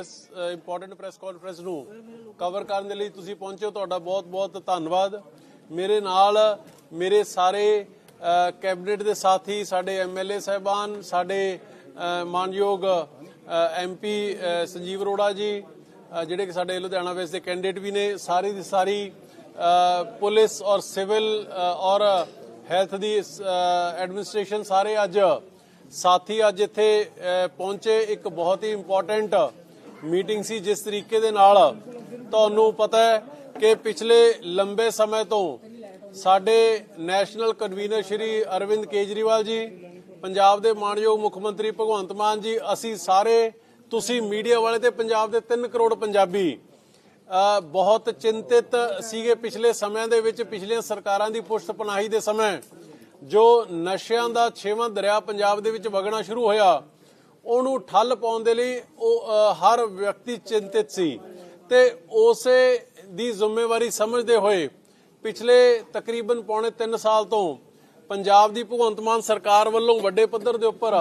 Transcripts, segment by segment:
ਇਸ important press conference ਨੂੰ cover ਕਰਨ ਦੇ ਲਈ ਤੁਸੀਂ ਪਹੁੰਚੇ ਹੋ ਤੁਹਾਡਾ ਬਹੁਤ-ਬਹੁਤ ਧੰਨਵਾਦ। ਮੇਰੇ ਨਾਲ ਮੇਰੇ ਸਾਰੇ ਕੈਬਨਿਟ ਦੇ ਸਾਥੀ ਸਾਡੇ ਐਮਐਲਏ ਸਹਿਬਾਨ ਸਾਡੇ ਅ, ਮਾਨਯੋਗ ਐਮਪੀ ਸੰਜੀਵ ਅਰੋੜਾ ਜੀ ਜਿਹੜੇ ਕਿ ਸਾਡੇ ਲੁਧਿਆਣਾ ਵੇਸ ਦੇ ਕੈਂਡੀਡੇਟ ਵੀ ਨੇ ਸਾਰੀ ਦੀ ਸਾਰੀ ਪੁਲਿਸ ਔਰ ਸਿਵਲ ਔਰ ਹੈਲਥ ਦੀ ਐਡਮਿਨਿਸਟ੍ਰੇਸ਼ਨ ਸਾਰੇ ਅੱਜ ਸਾਥੀ ਅੱਜ ਇੱਥੇ ਪਹੁੰਚੇ। ਇੱਕ ਬਹੁਤ ਹੀ ਇੰਪੋਰਟੈਂਟ ਮੀਟਿੰਗ ਸੀ ਜਿਸ ਤਰੀਕੇ ਦੇ ਨਾਲ ਤੁਹਾਨੂੰ ਪਤਾ ਹੈ ਕਿ ਪਿਛਲੇ ਲੰਬੇ ਸਮੇਂ ਤੋਂ ਸਾਡੇ ਨੈਸ਼ਨਲ ਕਨਵੀਨਰ ਸ਼੍ਰੀ ਅਰਵਿੰਦ ਕੇਜਰੀਵਾਲ ਜੀ, ਪੰਜਾਬ ਦੇ ਮਾਨਯੋਗ ਮੁੱਖ ਮੰਤਰੀ ਭਗਵੰਤ ਮਾਨ ਜੀ, ਅਸੀਂ ਸਾਰੇ, ਤੁਸੀਂ ਮੀਡੀਆ ਵਾਲੇ ਤੇ ਪੰਜਾਬ ਦੇ 3 ਕਰੋੜ ਪੰਜਾਬੀ ਬਹੁਤ ਚਿੰਤਿਤ ਸੀਗੇ ਪਿਛਲੇ ਸਮਿਆਂ ਦੇ ਵਿੱਚ, ਪਿਛਲੀਆਂ ਸਰਕਾਰਾਂ ਦੀ ਪੁਸ਼ਤ ਪਨਾਹੀ ਦੇ ਸਮੇਂ, ਜੋ ਨਸ਼ਿਆਂ ਦਾ ਛੇਵਾਂ ਦਰਿਆ ਪੰਜਾਬ ਦੇ ਵਿੱਚ ਵਗਣਾ ਸ਼ੁਰੂ ਹੋਇਆ। ਉਹਨੂੰ ਠੱਲ ਪਾਉਣ ਦੇ ਲਈ ਉਹ ਹਰ ਵਿਅਕਤੀ ਚਿੰਤਿਤ ਸੀ। ਤੇ ਉਸੇ ਦੀ ਜ਼ਿੰਮੇਵਾਰੀ ਸਮਝਦੇ ਹੋਏ ਪਿਛਲੇ ਤਕਰੀਬਨ ਪੌਣੇ 3 ਸਾਲ ਤੋਂ ਪੰਜਾਬ ਦੀ ਭਗਵੰਤ ਮਾਨ ਸਰਕਾਰ ਵੱਲੋਂ ਵੱਡੇ ਪੱਧਰ ਦੇ ਉੱਪਰ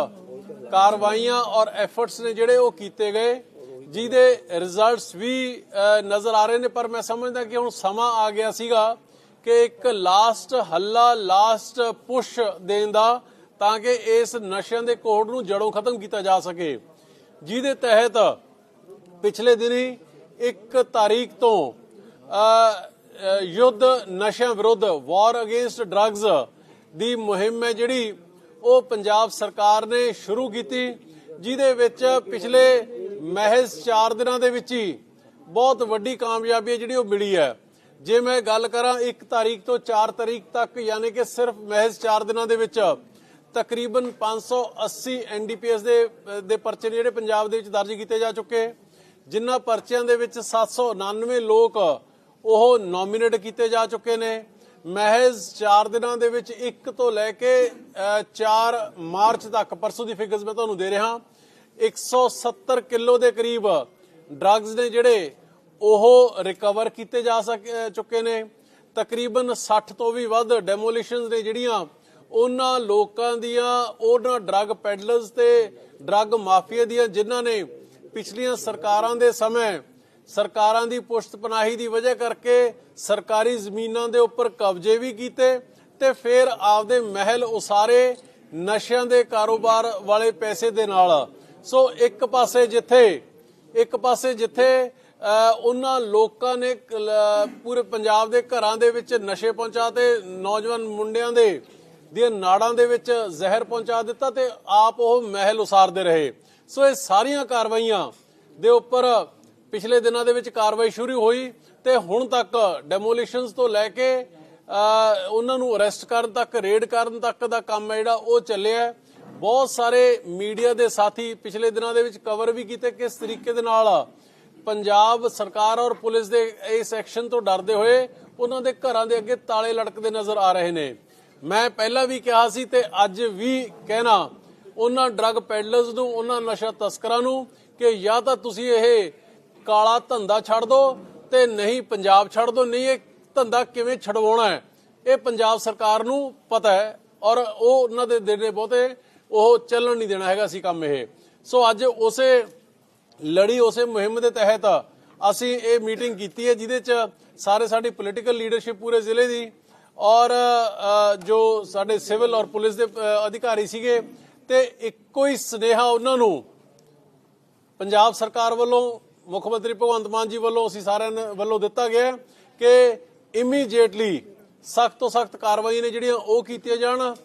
ਕਾਰਵਾਈਆਂ ਔਰ ਐਫਰਟਸ ਨੇ ਜਿਹੜੇ ਉਹ ਕੀਤੇ ਗਏ, ਜਿਹਦੇ ਰਿਜ਼ਲਟਸ ਵੀ ਨਜ਼ਰ ਆ ਰਹੇ ਨੇ। ਪਰ ਮੈਂ ਸਮਝਦਾ ਕਿ ਹੁਣ ਸਮਾਂ ਆ ਗਿਆ ਸੀਗਾ ਕਿ ਇੱਕ ਲਾਸਟ ਹੱਲਾ ਲਾਸਟ ਪੁਸ਼ ਦੇਣ ਦਾ ਤਾਂ ਕਿ ਇਸ ਨਸ਼ਿਆਂ ਦੇ ਕੋੜ ਨੂੰ ਜੜੋਂ ਖਤਮ ਕੀਤਾ ਜਾ ਸਕੇ। ਜਿਹਦੇ ਤਹਿਤ ਪਿਛਲੇ ਦਿਨੀ 1 ਤਾਰੀਖ ਤੋਂ ਯੁੱਧ ਨਸ਼ਿਆਂ ਵਿਰੁੱਧ ਵਾਰ ਅਗੇਂਸਟ ਡਰੱਗਸ ਦੀ ਮੁਹਿੰਮ ਹੈ ਜਿਹੜੀ ਉਹ ਪੰਜਾਬ ਸਰਕਾਰ ਨੇ ਸ਼ੁਰੂ ਕੀਤੀ, ਜਿਹਦੇ ਵਿੱਚ ਪਿਛਲੇ ਮਹਿਜ਼ 4 ਦਿਨਾਂ ਦੇ ਵਿੱਚ ਹੀ ਬਹੁਤ ਵੱਡੀ ਕਾਮਯਾਬੀ ਹੈ ਜਿਹੜੀ ਉਹ ਮਿਲੀ ਹੈ। ਜੇ ਮੈਂ ਗੱਲ ਕਰਾਂ 1 ਤਾਰੀਖ ਤੋਂ 4 ਤਾਰੀਖ ਤੱਕ, ਯਾਨੀ ਕਿ ਸਿਰਫ ਮਹਿਜ਼ 4 ਦਿਨਾਂ ਦੇ ਵਿੱਚ ਤਕਰੀਬਨ 580 ਐਨਡੀਪੀਐਸ ਦੇ ਦੇ ਪਰਚੇ ਨੇ ਜਿਹੜੇ ਪੰਜਾਬ ਦੇ ਵਿੱਚ ਦਰਜ ਕੀਤੇ ਜਾ ਚੁੱਕੇ। ਜਿਨ੍ਹਾਂ ਪਰਚਿਆਂ ਦੇ ਵਿੱਚ 799 ਲੋਕ ਉਹ ਨੋਮੀਨੇਟ ਕੀਤੇ ਜਾ ਚੁੱਕੇ ਨੇ। ਮਹਿਜ਼ 4 ਦਿਨਾਂ ਦੇ ਵਿੱਚ 1 ਤੋਂ ਲੈ ਕੇ ਅ, 4 ਮਾਰਚ ਤੱਕ ਪਰਸੋਂ ਦੀ ਫਿਗਰਸ ਮੈਂ ਤੁਹਾਨੂੰ ਦੇ ਰਿਹਾ। 170 ਕਿਲੋ ਦੇ ਕਰੀਬ ਡਰੱਗਸ ਨੇ ਜਿਹੜੇ ਉਹ ਰਿਕਵਰ ਕੀਤੇ ਜਾ ਸਕ- ਚੁੱਕੇ ਨੇ। ਤਕਰੀਬਨ 60 ਤੋਂ ਵੀ ਵੱਧ ਡੈਮੋਲੀਸ਼ਨਸ ਨੇ ਜਿਹੜੀਆਂ ਉਹਨਾਂ ਲੋਕਾਂ ਦੀਆਂ, ਉਹਨਾਂ ਡਰੱਗ ਪੈਡਲਰਸ ਤੇ ਡਰੱਗ ਮਾਫੀਆ ਦੀਆਂ ਜਿਨ੍ਹਾਂ ਨੇ ਪਿਛਲੀਆਂ ਸਰਕਾਰਾਂ ਦੇ ਸਮੇਂ ਸਰਕਾਰਾਂ ਦੀ ਪੁਸ਼ਤਪਨਾਹੀ ਦੀ ਵਜ੍ਹਾ ਕਰਕੇ ਸਰਕਾਰੀ ਜ਼ਮੀਨਾਂ ਦੇ ਉੱਪਰ ਕਬਜ਼ੇ ਵੀ ਕੀਤੇ ਤੇ ਫਿਰ ਆਪਦੇ ਮਹਿਲ ਉਸਾਰੇ ਨਸ਼ਿਆਂ ਦੇ ਕਾਰੋਬਾਰ ਵਾਲੇ ਪੈਸੇ ਦੇ ਨਾਲ। ਸੋ ਇੱਕ ਪਾਸੇ ਜਿੱਥੇ, ਇੱਕ ਪਾਸੇ ਜਿੱਥੇ ਉਹਨਾਂ ਲੋਕਾਂ ਨੇ ਪੂਰੇ ਪੰਜਾਬ ਦੇ ਘਰਾਂ ਦੇ ਵਿੱਚ ਨਸ਼ੇ ਪਹੁੰਚਾ ਤੇ ਨੌਜਵਾਨ ਮੁੰਡਿਆਂ ਦੇ ਦੀਆਂ ਨਾੜਾਂ ਦੇ ਵਿੱਚ ਜ਼ਹਿਰ ਪਹੁੰਚਾ ਦਿੱਤਾ ਤੇ ਆਪ ਉਹ ਮਹਿਲ ਉਸਾਰਦੇ ਰਹੇ। ਸੋ ਇਹ ਸਾਰੀਆਂ ਕਾਰਵਾਈਆਂ ਦੇ ਉੱਪਰ ਪਿਛਲੇ ਦਿਨਾਂ ਦੇ ਵਿੱਚ ਕਾਰਵਾਈ ਸ਼ੁਰੂ ਹੋਈ ਤੇ ਹੁਣ ਤੱਕ ਡੈਮੋਲੀਸ਼ਨਸ ਤੋਂ ਲੈ ਕੇ ਉਹਨਾਂ ਨੂੰ ਅਰੈਸਟ ਕਰਨ ਤੱਕ, ਰੇਡ ਕਰਨ ਤੱਕ ਦਾ ਕੰਮ ਹੈ ਜਿਹੜਾ, ਉਹ ਚੱਲਿਆ ਬਹੁਤ ਸਾਰੇ ਮੀਡੀਆ ਦੇ ਸਾਥੀ ਪਿਛਲੇ ਦਿਨਾਂ ਦੇ ਵਿੱਚ ਕਵਰ ਵੀ ਕੀਤੇ ਕਿਸ ਤਰੀਕੇ ਦੇ ਨਾਲ ਪੰਜਾਬ ਸਰਕਾਰ ਔਰ ਪੁਲਿਸ ਦੇ ਇਸ ਐਕਸ਼ਨ ਤੋਂ ਡਰਦੇ ਹੋਏ ਉਹਨਾਂ ਦੇ ਘਰਾਂ ਦੇ ਅੱਗੇ ਤਾਲੇ ਲਟਕਦੇ ਨਜ਼ਰ ਆ ਰਹੇ ਨੇ। ਮੈਂ ਪਹਿਲਾਂ ਵੀ ਕਿਹਾ ਸੀ ਤੇ ਅੱਜ ਵੀ ਕਹਿਣਾ, ਉਹਨਾਂ ਡਰੱਗ ਪੈਡਲਰਸ ਨੂੰ, ਉਹਨਾਂ ਨਸ਼ਾ ਤਸਕਰਾਂ ਨੂੰ ਕਿ ਜਾਂ ਤਾਂ ਤੁਸੀਂ ਇਹ ਕਾਲਾ ਧੰਦਾ ਛੱਡ ਦਿਓ ਤੇ ਨਹੀਂ ਪੰਜਾਬ ਛੱਡ ਦਿਓ ਨਹੀਂ ਇਹ ਧੰਦਾ ਕਿਵੇਂ ਛਡਵਾਉਣਾ ਹੈ? ਇਹ ਪੰਜਾਬ ਸਰਕਾਰ ਨੂੰ ਪਤਾ ਹੈ ਔਰ ਉਹ ਉਹਨਾਂ ਦੇ ਦੇਣੇ ਬਹੁਤੇ, ਉਹ ਚੱਲਣ ਨਹੀਂ ਦੇਣਾ ਹੈਗਾ ਸੀ ਕੰਮ ਇਹ। ਸੋ ਅੱਜ ਉਸੇ ਲੜੀ, ਉਸੇ ਮੁਹਿੰਮ ਦੇ ਤਹਿਤ ਅਸੀਂ ਇਹ ਮੀਟਿੰਗ ਕੀਤੀ ਹੈ, ਜਿਹਦੇ ਚ ਸਾਰੇ ਸਾਡੀ ਪੋਲੀਟੀਕਲ ਲੀਡਰਸ਼ਿਪ ਪੂਰੇ ਜ਼ਿਲ੍ਹੇ ਦੀ ਔਰ ਜੋ ਸਾਡੇ ਸਿਵਲ ਔਰ ਪੁਲਿਸ ਦੇ ਅਧਿਕਾਰੀ ਸੀਗੇ ਤੇ ਇੱਕੋ ਹੀ ਸਨੇਹਾ ਉਹਨਾਂ ਨੂੰ ਪੰਜਾਬ ਸਰਕਾਰ ਵੱਲੋਂ, ਮੁੱਖ ਮੰਤਰੀ ਭਗਵੰਤ ਮਾਨ ਜੀ ਵੱਲੋਂ ਅਸੀਂ ਸਾਰਿਆਂ ਵੱਲੋਂ ਦਿੱਤਾ ਗਿਆ ਕਿ ਇਮੀਡੀਏਟਲੀ ਸਖਤ ਤੋਂ ਸਖਤ ਕਾਰਵਾਈ ਨੇ ਜਿਹੜੀਆਂ ਉਹ ਕੀਤੀਆਂ ਜਾਣ।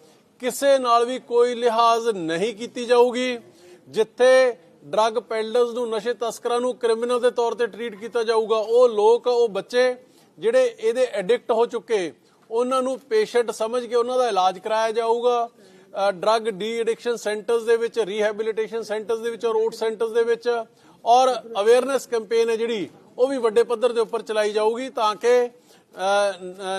ਕਿਸੇ ਨਾਲ ਵੀ ਕੋਈ ਲਿਹਾਜ਼ ਨਹੀਂ ਕੀਤੀ ਜਾਊਗੀ, ਜਿੱਥੇ ਡਰੱਗ ਪੈਡਲਰਸ ਨੂੰ ਨਸ਼ੇ ਤਸਕਰਾਂ ਨੂੰ ਕ੍ਰਿਮੀਨਲ ਦੇ ਤੌਰ ਤੇ ਟਰੀਟ ਕੀਤਾ ਜਾਊਗਾ, ਉਹ ਲੋਕ, ਉਹ ਬੱਚੇ ਜਿਹੜੇ ਇਹਦੇ ਐਡਿਕਟ ਹੋ ਚੁੱਕੇ ਉਹਨਾਂ ਨੂੰ ਪੇਸ਼ੈਂਟ ਸਮਝ ਕੇ ਉਹਨਾਂ ਦਾ ਇਲਾਜ ਕਰਾਇਆ ਜਾਊਗਾ। ਡਰੱਗ ਡੀ ਐਡਿਕਸ਼ਨ ਸੈਂਟਰਸ ਦੇ ਵਿੱਚ ਰੀਹੈਬਿਲਿਟੇਸ਼ਨ ਸੈਂਟਰਸ ਦੇ ਵਿੱਚ ਔਰ ਰੂਟ ਸੈਂਟਰਸ ਦੇ ਵਿੱਚ ਔਰ ਅਵੇਅਰਨੈਸ ਕੈਂਪੇਨ ਹੈ ਜਿਹੜੀ, ਉਹ ਵੀ ਵੱਡੇ ਪੱਧਰ ਦੇ ਉੱਪਰ ਚਲਾਈ ਜਾਊਗੀ ਤਾਂ ਕਿ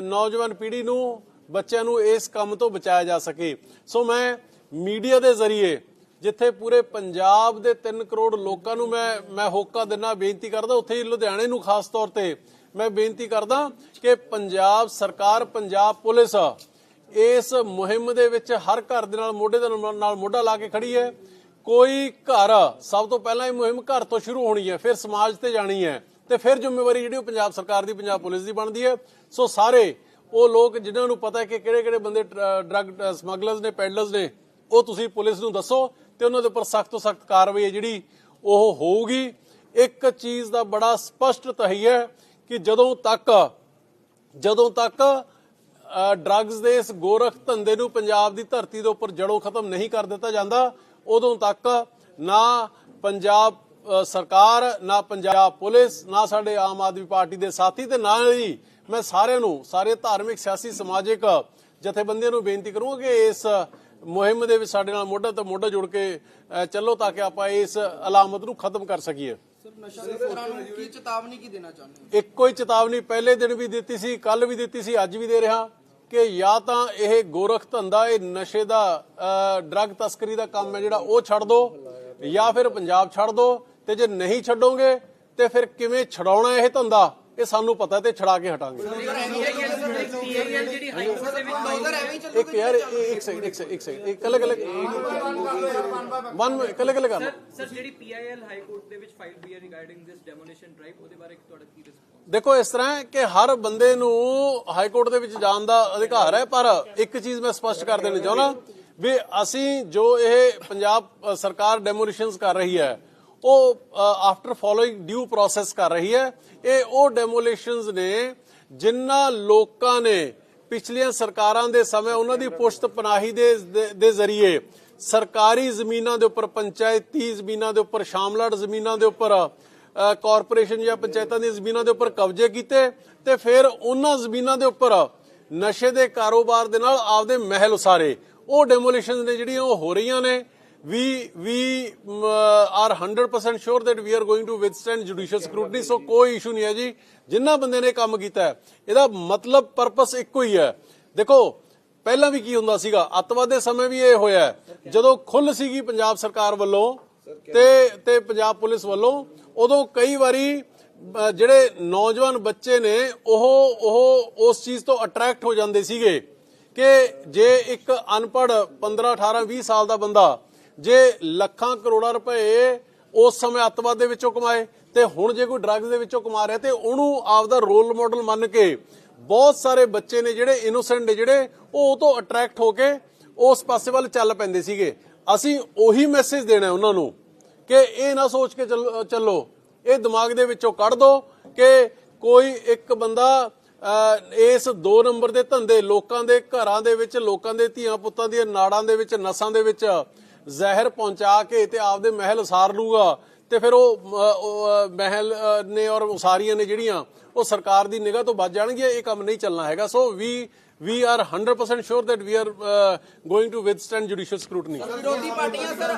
ਨੌਜਵਾਨ ਪੀੜ੍ਹੀ ਨੂੰ, ਬੱਚਿਆਂ ਨੂੰ ਇਸ ਕੰਮ ਤੋਂ ਬਚਾਇਆ ਜਾ ਸਕੇ। ਸੋ ਮੈਂ ਮੀਡੀਆ ਦੇ ਜ਼ਰੀਏ ਜਿੱਥੇ ਪੂਰੇ ਪੰਜਾਬ ਦੇ 3 ਕਰੋੜ ਲੋਕਾਂ ਨੂੰ ਮੈਂ ਮੈਂ ਹੋਕਾ ਦਿਨਾ, ਬੇਨਤੀ ਕਰਦਾ, ਉੱਥੇ ਹੀ ਲੁਧਿਆਣੇ ਨੂੰ ਖਾਸ ਤੌਰ ਤੇ ਮੈਂ ਬੇਨਤੀ ਕਰਦਾ ਕਿ ਪੰਜਾਬ ਸਰਕਾਰ, ਪੰਜਾਬ ਪੁਲਿਸ ਇਸ ਮੁਹਿੰਮ ਦੇ ਵਿੱਚ ਹਰ ਘਰ ਦੇ ਨਾਲ ਮੋਢੇ ਦੇ ਨਾਲ ਮੋਢਾ ਲਾ ਕੇ ਖੜੀ ਹੈ। ਕੋਈ ਘਰ ਸਭ ਤੋਂ ਪਹਿਲਾਂ ਇਹ ਮੁਹਿੰਮ ਘਰ ਤੋਂ ਸ਼ੁਰੂ ਹੋਣੀ ਹੈ, ਫਿਰ ਸਮਾਜ ਤੇ ਜਾਣੀ ਹੈ ਤੇ ਫਿਰ ਜ਼ਿੰਮੇਵਾਰੀ ਜਿਹੜੀ ਉਹ ਪੰਜਾਬ ਸਰਕਾਰ ਦੀ, ਪੰਜਾਬ ਪੁਲਿਸ ਦੀ ਬਣਦੀ ਹੈ। ਸੋ ਸਾਰੇ ਉਹ ਲੋਕ ਜਿਨ੍ਹਾਂ ਨੂੰ ਪਤਾ ਹੈ ਕਿ ਕਿਹੜੇ ਕਿਹੜੇ ਬੰਦੇ ਡਰੱਗ ਸਮਗਲਰਸ ਨੇ, ਪੈਡਲਰਸ ਨੇ, ਉਹ ਤੁਸੀਂ ਪੁਲਿਸ ਨੂੰ ਦੱਸੋ ਤੇ ਉਹਨਾਂ ਦੇ ਉੱਪਰ ਸਖਤ ਤੋਂ ਸਖਤ ਕਾਰਵਾਈ ਹੈ ਜਿਹੜੀ ਉਹ ਹੋਊਗੀ। ਇੱਕ ਚੀਜ਼ ਦਾ ਬੜਾ ਸਪਸ਼ਟ ਤਹਈਆ ਹੈ ਕਿ ਜਦੋਂ ਤੱਕ ਜਦੋਂ ਤੱਕ ਡਰੱਗਸ ਦੇ ਇਸ ਗੋਰਖ ਧੰਦੇ ਨੂੰ ਪੰਜਾਬ ਦੀ ਧਰਤੀ ਦੇ ਉੱਪਰ ਜੜੋਂ ਖਤਮ ਨਹੀਂ ਕਰ ਦਿੱਤਾ ਜਾਂਦਾ, ਉਦੋਂ ਤੱਕ ਨਾ ਪੰਜਾਬ ਸਰਕਾਰ, ਨਾ ਪੰਜਾਬ ਪੁਲਿਸ, ਨਾ ਸਾਡੇ ਆਮ ਆਦਮੀ ਪਾਰਟੀ ਦੇ ਸਾਥੀ ਤੇ ਨਾ ਹੀ ਮੈਂ ਸਾਰਿਆਂ ਨੂੰ, ਸਾਰੇ ਧਾਰਮਿਕ, ਸਿਆਸੀ, ਸਮਾਜਿਕ ਜਥੇਬੰਦੀਆਂ ਨੂੰ ਬੇਨਤੀ ਕਰੂੰਗਾ ਕਿ ਇਸ ਮੁਹਿੰਮ ਦੇ ਵਿੱਚ ਸਾਡੇ ਨਾਲ ਮੋਢਾ ਤੇ ਮੋਢਾ ਜੁੜ ਕੇ ਚੱਲੋ ਤਾਂ ਕਿ ਆਪਾਂ ਇਸ ਅਲਾਮਤ ਨੂੰ ਖਤਮ ਕਰ ਸਕੀਏ। ਸਰ ਨਸ਼ਾ ਤਸਕਰਾਂ ਨੂੰ ਕੀ ਚੇਤਾਵਨੀ ਕੀ ਦੇਣਾ ਚਾਹੁੰਦੇ ਹੋ? ਇੱਕੋ ਹੀ ਚੇਤਾਵਨੀ ਪਹਿਲੇ ਦਿਨ ਵੀ ਦਿੱਤੀ ਸੀ ਕੱਲ ਵੀ ਦਿੱਤੀ ਸੀ, ਅੱਜ ਵੀ ਦੇ ਰਿਹਾ ਕਿ ਜਾਂ ਤਾਂ ਇਹ ਗੋਰਖ ਧੰਦਾ, ਇਹ ਨਸ਼ੇ ਦਾ ਡਰੱਗ ਤਸਕਰੀ ਦਾ ਕੰਮ ਹੈ ਜਿਹੜਾ ਉਹ ਛੱਡ ਦਿਓ ਜਾਂ ਫਿਰ ਪੰਜਾਬ ਛੱਡ ਦਿਓ ਤੇ ਜੇ ਨਹੀਂ ਛੱਡੋਗੇ ਤੇ ਫਿਰ ਕਿਵੇਂ ਛਡਾਉਣਾ ਇਹ ਧੰਦਾ? ਇਹ ਸਾਨੂੰ ਪਤਾ ਤੇ ਛਡਾ ਕੇ ਹਟਾਂਗੇ ਇੱਕ ਯਾਰ ਇੱਕ ਸੈਕਿੰਡ ਇੱਕ ਸੈਕਿੰਡ ਇੱਕ ਸੈਕਿੰਡ ਇੱਕ ਕੱਲੇ ਕੱਲੇ ਵਨ ਕੱਲੇ ਕੱਲੇ ਕਰ ਲਓ। ਸਰ ਜਿਹੜੀ ਪੀਆਈਐਲ ਹਾਈ ਕੋਰਟ ਦੇ ਵਿੱਚ ਫਾਈਲ ਹੋਈ ਹੈ ਰਿਗਾਰਡਿੰਗ ਦਿਸ ਡੈਮੋਲੀਸ਼ਨ ਡਰਾਈਵ ਉਹਦੇ ਬਾਰੇ ਤੁਹਾਡਾ ਕੀ ਰਿਸਪੌਂਸ ਦੇਖੋ ਇਸ ਤਰ੍ਹਾਂ ਹੈ ਕਿ ਹਰ ਬੰਦੇ ਨੂੰ ਹਾਈ ਕੋਰਟ ਦੇ ਵਿੱਚ ਜਾਣ ਦਾ ਅਧਿਕਾਰ ਹੈ ਪਰ ਇੱਕ ਚੀਜ਼ ਮੈਂ ਸਪਸ਼ਟ ਕਰ ਦੇਣੀ ਚਾਹੁੰਦਾ ਵੀ ਅਸੀਂ ਜੋ ਇਹ ਪੰਜਾਬ ਸਰਕਾਰ ਡੈਮੋਲੀਸ਼ਨਸ ਕਰ ਰਹੀ ਹੈ ਉਹ ਆਫਟਰ ਫੋਲੋਇੰਗ ਡਿਊ ਪ੍ਰੋਸੈਸ ਕਰ ਰਹੀ ਹੈ। ਇਹ ਉਹ ਡੈਮੋਲੀਸ਼ਨਸ ਨੇ ਜਿਨ੍ਹਾਂ ਲੋਕਾਂ ਨੇ ਪਿਛਲੀਆਂ ਸਰਕਾਰਾਂ ਦੇ ਸਮੇਂ ਉਹਨਾਂ ਦੀ ਪੁਸ਼ਤ ਪਨਾਹੀ ਦੇ, ਦੇ- ਜ਼ਰੀਏ ਸਰਕਾਰੀ ਜ਼ਮੀਨਾਂ ਦੇ ਉੱਪਰ, ਪੰਚਾਇਤੀ ਜ਼ਮੀਨਾਂ ਦੇ ਉੱਪਰ ਸ਼ਾਮਲਾਟ ਜ਼ਮੀਨਾਂ ਦੇ ਉੱਪਰ ਕਾਰਪੋਰੇਸ਼ਨ ਜਾਂ ਪੰਚਾਇਤਾਂ ਦੀਆਂ ਜ਼ਮੀਨਾਂ ਦੇ ਉੱਪਰ ਕਬਜ਼ੇ ਕੀਤੇ ਤੇ ਫਿਰ ਉਹਨਾਂ ਜ਼ਮੀਨਾਂ ਦੇ ਉੱਪਰ ਨਸ਼ੇ ਦੇ ਕਾਰੋਬਾਰ ਦੇ ਨਾਲ ਆਪਦੇ ਮਹਿਲ ਉਸਾਰੇ। ਉਹ ਡੈਮੋਲੀਸ਼ਨਸ ਨੇ ਜਿਹੜੀਆਂ ਉਹ ਹੋ ਰਹੀਆਂ ਨੇ। We we are 100% sure that we are going to withstand judicial scrutiny. So ਕੋਈ ਇਸ਼ੂ ਨਹੀਂ ਹੈ ਜੀ ਜਿੰਨਾ ਬੰਦੇ ਨੇ ਕੰਮ ਕੀਤਾ ਹੈ ਇਹਦਾ ਮਤਲਬ ਪਰਪਸ ਇੱਕੋ ਹੀ ਹੈ ਦੇਖੋ ਪਹਿਲਾਂ ਵੀ ਕੀ ਹੁੰਦਾ ਸੀਗਾ ਅੱਤਵਾਦ ਦੇ ਸਮੇਂ ਵੀ ਇਹ ਹੋਇਆ ਜਦੋਂ ਖੁੱਲ ਸੀਗੀ ਪੰਜਾਬ ਸਰਕਾਰ ਵੱਲੋਂ ਤੇ ਤੇ ਪੰਜਾਬ ਪੁਲਿਸ ਵੱਲੋਂ ਉਦੋਂ ਕਈ ਵਾਰੀ ਜਿਹੜੇ ਨੌਜਵਾਨ ਬੱਚੇ ਨੇ ਉਹ ਉਹ ਉਸ ਚੀਜ਼ ਤੋਂ ਅਟਰੈਕਟ ਹੋ ਜਾਂਦੇ ਸੀਗੇ ਕਿ ਜੇ ਇੱਕ ਅਨਪੜ੍ਹ 15 18 20 ਸਾਲ ਦਾ ਬੰਦਾ ਜੇ ਲੱਖਾਂ ਕਰੋੜਾਂ ਰੁਪਏ ਉਸ ਸਮੇਂ ਅੱਤਵਾਦ ਦੇ ਵਿੱਚੋਂ ਕਮਾਏ ਤੇ ਹੁਣ ਜੇ ਕੋਈ ਡਰੱਗਸ ਦੇ ਵਿੱਚੋਂ ਕਮਾ ਰਿਹਾ ਤੇ ਉਹਨੂੰ ਆਪਦਾ ਰੋਲ ਮਾਡਲ ਮੰਨ ਕੇ ਬਹੁਤ ਸਾਰੇ ਬੱਚੇ ਨੇ ਜਿਹੜੇ ਇਨੋਸੈਂਟ ਨੇ ਜਿਹੜੇ, ਉਹ ਤੋਂ ਅਟਰੈਕਟ ਹੋ ਕੇ ਉਸ ਪਾਸੇ ਵੱਲ ਚੱਲ ਪੈਂਦੇ ਸੀਗੇ। ਅਸੀਂ ਉਹੀ ਮੈਸੇਜ ਦੇਣਾ ਉਹਨਾਂ ਨੂੰ ਕਿ ਇਹ ਨਾ ਸੋਚ ਕੇ ਚੱਲੋ ਚੱਲੋ। ਇਹ ਦਿਮਾਗ ਦੇ ਵਿੱਚੋਂ ਕੱਢ ਦੋ ਕਿ ਕੋਈ ਇੱਕ ਬੰਦਾ ਇਸ ਦੋ ਨੰਬਰ ਦੇ ਧੰਦੇ ਲੋਕਾਂ ਦੇ ਘਰਾਂ ਦੇ ਵਿੱਚ, ਲੋਕਾਂ ਦੇ ਧੀਆਂ ਪੁੱਤਾਂ ਦੀਆਂ ਨਾੜਾਂ ਦੇ ਵਿੱਚ, ਨਸਾਂ ਦੇ ਵਿੱਚ ਜ਼ਹਿਰ ਪਹੁੰਚਾ ਕੇ ਤੇ ਆਪਦੇ ਮਹਿਲ ਉਸਾਰ ਲੂਗਾ ਤੇ ਫਿਰ ਉਹ ਮਹਿਲ ਨੇ ਔਰ ਉਸਾਰੀਆਂ ਨੇ ਜਿਹੜੀਆਂ ਉਹ ਸਰਕਾਰ ਦੀ ਨਿਗਾਹ ਤੋਂ ਬਚ ਜਾਣਗੀਆਂ ਇਹ ਕੰਮ ਨਹੀਂ ਚੱਲਣਾ ਹੈਗਾ। So we we are 100% sure that we are uh, going to withstand judicial scrutiny